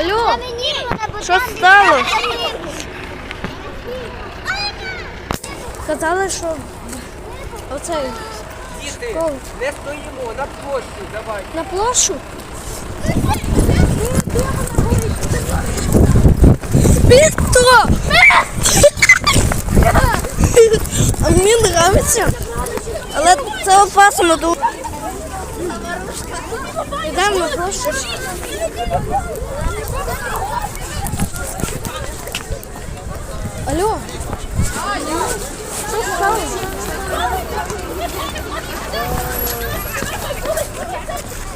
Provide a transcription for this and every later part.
Алло, що сталося? Казали, що оцей Діти, не стоїмо на площу, давай. на площу. Петро! А мені подобається. Але це опасно. тому- Йдемо на площу. Алло. Що сталося?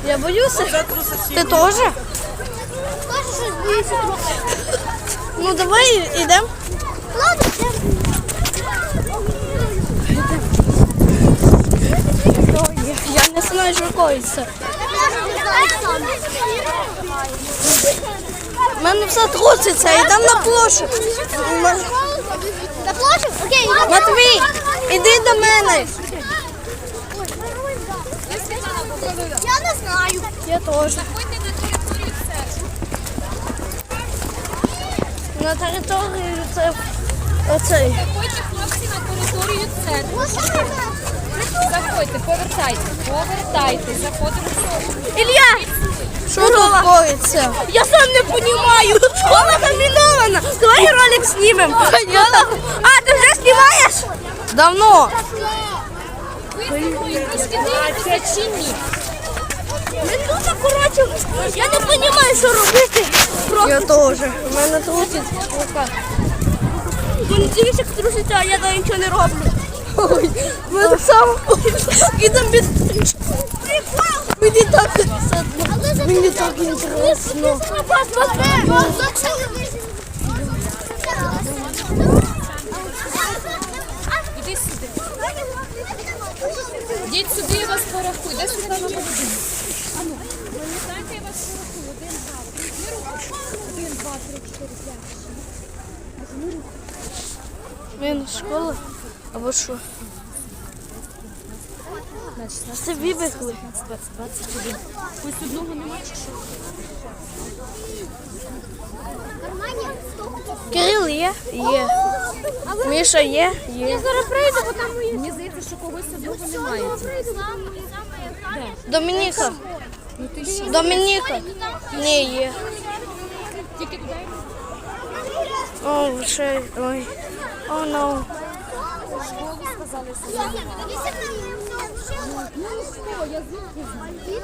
Я боюся. Ти теж? Ну давай йдемо. Я не знаю, що коїться. У мене все труситься, йдемо на площу. На площу? Окей. Матвій, іди до мене. Я не Я теж. На території це оцей. Заходьте, хлопці, на територію центру. Заходьте, повертайте, повертайте, заходимо. Ілля! Що тут коїться? Я сам не розумію. Школа замінована. Давай ролик знімемо. А, ти вже знімаєш? Давно. Ви чи ні? Ми тут, коротше, я не розумію, що робити. Я теж. У мене трусить рука. Він дивись, як труситься, а я навіть нічого не роблю. Ой, ми так само. Ідемо без Мені так Мені так інтересно. Іди сюди. Йдіть сюди, я вас порахую. Де сюди на годину? Він школа або що? Це вибігли. 21. Ось одного немає чи що? Кирил є? Є. Міша є? Є. Зараз прийду, бо там мої. Мені здається, що когось одного немає. Домініка. Ну? Домініка. Ні, є. Тільки туди. О, ще, ой. О, no. Школу сказали. Я